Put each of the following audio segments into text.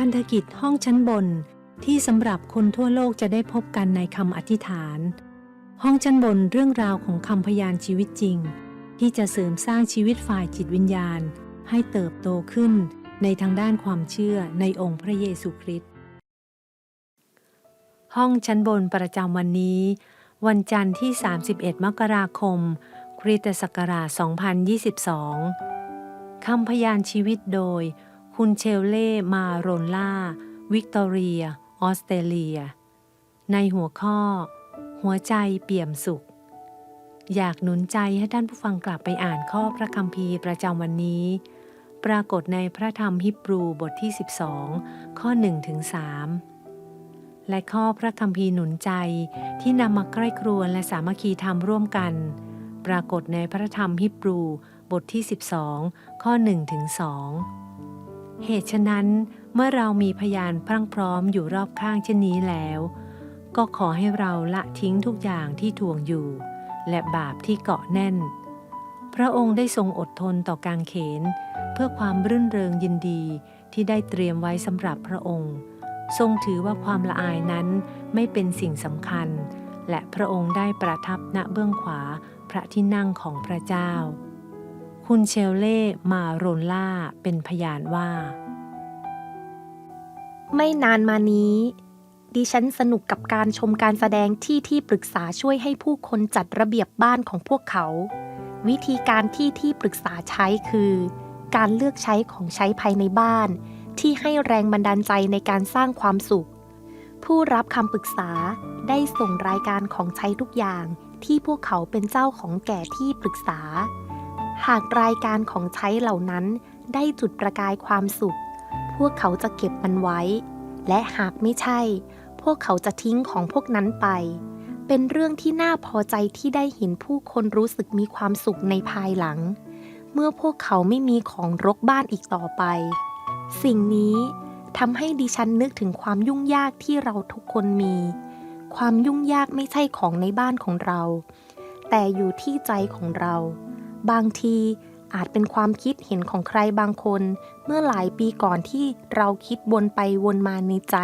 พันธกิจห้องชั้นบนที่สำหรับคนทั่วโลกจะได้พบกันในคำอธิษฐาน ห้องชั้นบนเรื่องราวของคำพยานชีวิตจริง ที่จะเสริมสร้างชีวิตฝ่ายจิตวิญญาณ ให้เติบโตขึ้นในทางด้านความเชื่อในองค์พระเยซูคริสต์ห้องชั้นบนประจำวันนี้ วันจันทร์ที่ 31 มกราคม คริสตศักราช 2022 คำพยานชีวิตโดย คุณเชลเล่ มาโรนล่า วิกตอเรีย ออสเตรเลีย ในหัวข้อ หัวใจเปี่ยมสุข อยากหนุนใจให้ท่านผู้ฟังกลับไปอ่านข้อพระคัมภีร์ประจำวันนี้ ปรากฏในพระธรรมฮิบรูบทที่ 12 ข้อ1ถึง3และข้อพระคัมภีร์หนุนใจที่นำมาใกล้ครวญและสามัคคีธรรมร่วมกัน ปรากฏในพระธรรมฮิบรูบทที่ 12 ข้อ1ถึง2 เหตุฉะนั้นเมื่อเรามีพยานพรั่งพร้อมอยู่รอบข้างเช่นนี้แล้ว ก็ขอให้เราละทิ้งทุกอย่างที่ถ่วงอยู่ และบาปที่เกาะแน่น พระองค์ได้ทรงอดทนต่อการเขน เพื่อความรื่นเริงยินดีที่ได้เตรียมไว้สำหรับพระองค์ ทรงถือว่าความละอายนั้นไม่เป็นสิ่งสำคัญ และพระองค์ได้ประทับณเบื้องขวาพระที่นั่งของพระเจ้า คุณเชลเล่มาโรนล่าเป็นพยานว่า ไม่นานมานี้ ดิฉันสนุกกับการชมการแสดงที่ที่ปรึกษาช่วยให้ผู้คนจัดระเบียบบ้านของพวกเขา วิธีการที่ที่ปรึกษาใช้คือ การเลือกใช้ของใช้ภายในบ้าน ที่ให้แรงบันดาลใจในการสร้างความสุข ผู้รับคำปรึกษาได้ส่งรายการของใช้ทุกอย่างที่พวกเขาเป็นเจ้าของแก่ที่ปรึกษา หากรายการของใช้เหล่านั้นได้จุดประกายความสุข พวกเขาจะเก็บมันไว้ และหากไม่ใช่ พวกเขาจะทิ้งของพวกนั้นไป เป็นเรื่องที่น่าพอใจที่ได้เห็นผู้คนรู้สึกมีความสุขในภายหลัง เมื่อพวกเขาไม่มีของรกบ้านอีกต่อไป สิ่งนี้ทำให้ดิฉันนึกถึงความยุ่งยากที่เราทุกคนมี ความยุ่งยากไม่ใช่ของในบ้านของเรา แต่อยู่ที่ใจของเรา บางทีอาจเป็นความคิดเห็นของใครบางคน เมื่อหลายปีก่อนที่เราคิดวนไปวนมาในใจ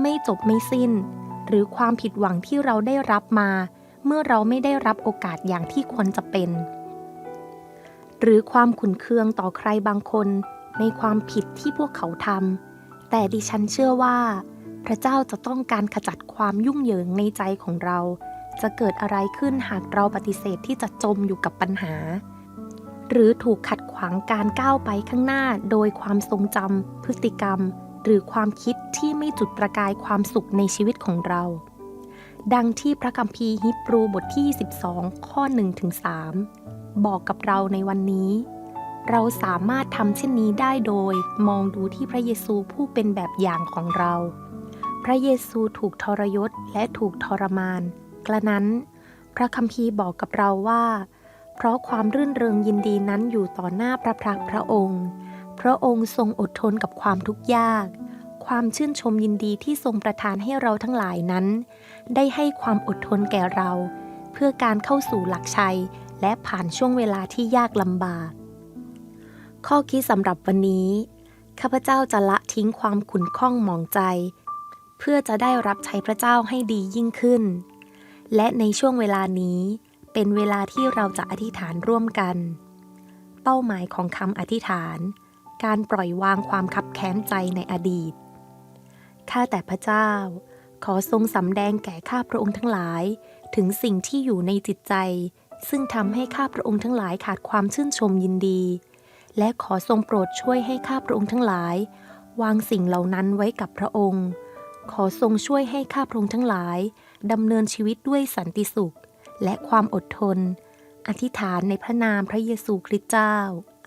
ไม่จบไม่สิ้น หรือความผิดหวังที่เราได้รับมา เมื่อเราไม่ได้รับโอกาสอย่างที่ควรจะเป็น หรือความขุนเคืองต่อใครบางคน ในความผิดที่พวกเขาทำแต่ดิฉันเชื่อว่า พระเจ้าจะต้องการขจัดความยุ่งเหยิงในใจของเรา จะเกิดอะไรขึ้นหากเราปฏิเสธที่จะจมอยู่กับปัญหา หรือถูกขัดขวางการก้าวไปข้างหน้าโดยความทรงจำพฤติกรรม หรือความคิดที่ไม่จุดประกายความสุขในชีวิตของเรา ดังที่พระคัมภีร์ฮิบรูบทที่ 12 ข้อ1ถึง3บอกกับเราในวันนี้เราสามารถทำเช่นนี้ได้โดยมองดูที่พระเยซูผู้เป็นแบบอย่างของเรา พระเยซูถูกทรยศและถูกทรมาน กระนั้น พระคัมภีร์บอกกับเราว่า เพราะความรื่นเริงยินดีนั้นอยู่ต่อหน้าพระพักพระองค์ พระองค์ทรงอดทนกับความทุกข์ยาก ความชื่นชมยินดีที่ทรงประทานให้เราทั้งหลายนั้น ได้ให้ความอดทนแก่เรา เพื่อการเข้าสู่หลักชัย และผ่านช่วงเวลาที่ยากลำบาก ข้อคิดสำหรับวันนี้ข้าพเจ้าจะละทิ้งความขุ่นข้องหมองใจ เพื่อจะได้รับใช้พระเจ้าให้ดียิ่งขึ้น และในช่วงเวลานี้เป็นเวลาที่เราจะอธิษฐานร่วมกัน เป้าหมายของคำอธิษฐาน การปล่อยวางความคับแค้นใจในอดีต ข้าแต่พระเจ้า ขอทรงสำแดงแก่ข้าพระองค์ทั้งหลาย ถึงสิ่งที่อยู่ในจิตใจ ซึ่งทำให้ข้าพระองค์ทั้งหลายขาดความชื่นชมยินดี และขอทรงโปรดช่วยให้ข้าพระองค์ทั้งหลาย วางสิ่งเหล่านั้นไว้กับพระองค์ ขอทรงช่วยให้ข้าพระองค์ทั้งหลาย ดำเนินชีวิตด้วยสันติสุข และความอดทน อธิษฐานในพระนามพระเยซูคริสต์เจ้า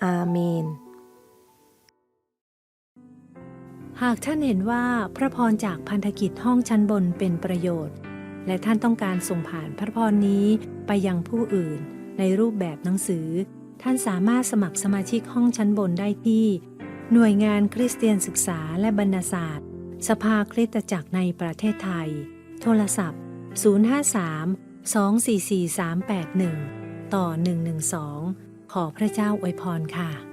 อาเมน หากท่านเห็นว่าพระพรจากพันธกิจห้องชั้นบนเป็นประโยชน์ และท่านต้องการส่งผ่านพระพรนี้ไปยังผู้อื่น ในรูปแบบหนังสือ ท่านสามารถสมัครสมาชิกห้องชั้นบนได้ที่ หน่วยงานคริสเตียนศึกษาและบรรณศาสตร์ สภาคริสตจักรในประเทศไทย โทรศัพท์ 053 244 381 ต่อ 112 ขอพระเจ้าอวยพรค่ะ